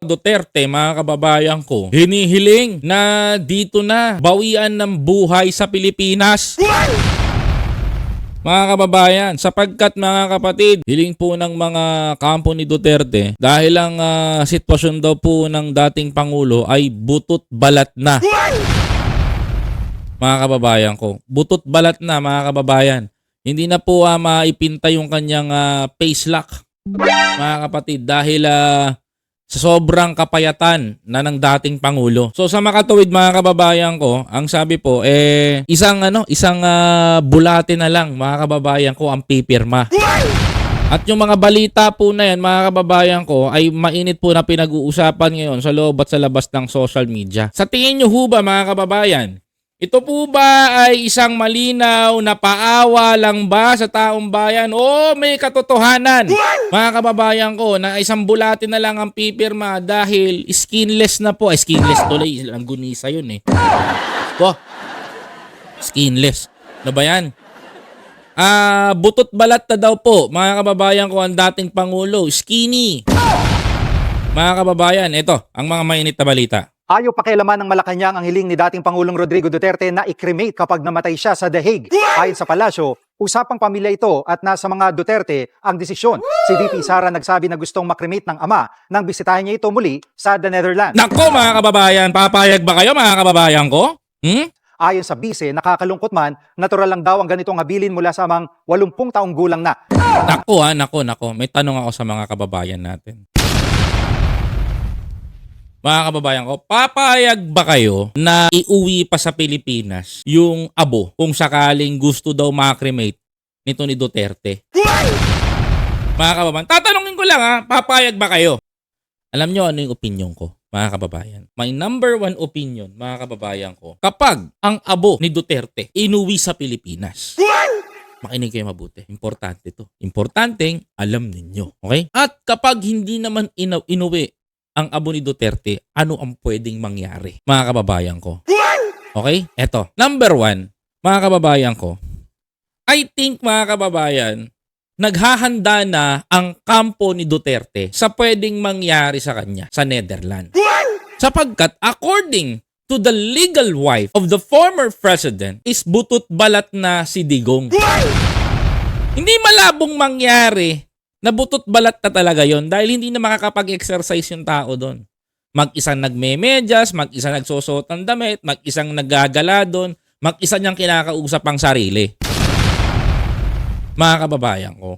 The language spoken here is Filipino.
Duterte, mga kababayan ko, hinihiling na dito na bawian ng buhay sa Pilipinas. Mga kababayan, sapagkat mga kapatid, hiling po ng mga kampo ni Duterte dahil ang ah, sitwasyon daw po ng dating Pangulo ay butot balat na. Mga kababayan ko, butot balat na mga kababayan. Hindi na po ah, maipinta yung kanyang ah, face lock mga kapatid dahil ah, sa sobrang kapayatan na ng dating pangulo. So sa makatuwid mga kababayan ko, ang sabi po eh isang ano, isang ah, bulate na lang mga kababayan ko ang pipirma. At yung mga balita po na yan, mga kababayan ko, ay mainit po na pinag-uusapan ngayon sa loob at sa labas ng social media. Sa tingin nyo ho ba, mga kababayan, ito po ba ay isang malinaw na paawa lang ba sa taong bayan o may katotohanan? Mga kababayan ko, na isang bulate na lang ang pipirma dahil skinless na po. Ay, skinless tuloy. Ang gunisa yun eh. Ko. Skinless. Ano ba yan? Ah, butot balat na daw po, mga kababayan ko, ang dating Pangulo. Skinny. Mga kababayan, ito, ang mga mainit na balita. Ayaw pakialaman ng Malacanang ang hiling ni dating Pangulong Rodrigo Duterte na i-cremate kapag namatay siya sa The Hague. Ayon sa palasyo, usapang pamilya ito at nasa mga Duterte ang desisyon. Si VP Sara nagsabi na gustong makremate ng ama nang bisitahin niya ito muli sa The Netherlands. Nako mga kababayan, papayag ba kayo mga kababayan ko? Hmm? Ayon sa bise, nakakalungkot man, natural lang daw ang ganitong habilin mula sa mga 80 taong gulang na. Nako ha, nako, nako. May tanong ako sa mga kababayan natin. Mga kababayan ko, papayag ba kayo na iuwi pa sa Pilipinas yung abo kung sakaling gusto daw makremate nito ni Duterte? Mga kababayan, tatanungin ko lang ha, papayag ba kayo? Alam nyo ano yung opinion ko, mga kababayan? My number one opinion, mga kababayan ko, kapag ang abo ni Duterte inuwi sa Pilipinas, makinig kayo mabuti. Importante to. Importanteng alam ninyo. Okay? At kapag hindi naman inuwi ang abo ni Duterte, ano ang pwedeng mangyari? Mga kababayan ko. Okay? Eto. Number one, mga kababayan ko, I think mga kababayan, naghahanda na ang kampo ni Duterte sa pwedeng mangyari sa kanya sa Netherlands. Sapagkat according to the legal wife of the former president is butut balat na si Digong. Hindi malabong mangyari na butot balat na talaga yon dahil hindi na makakapag-exercise yung tao doon. Mag-isang nagmemedyas, mag-isang nagsusot ng damit, mag-isang naggagala doon, mag-isa niyang kinakausap ang sarili. Mga kababayan ko.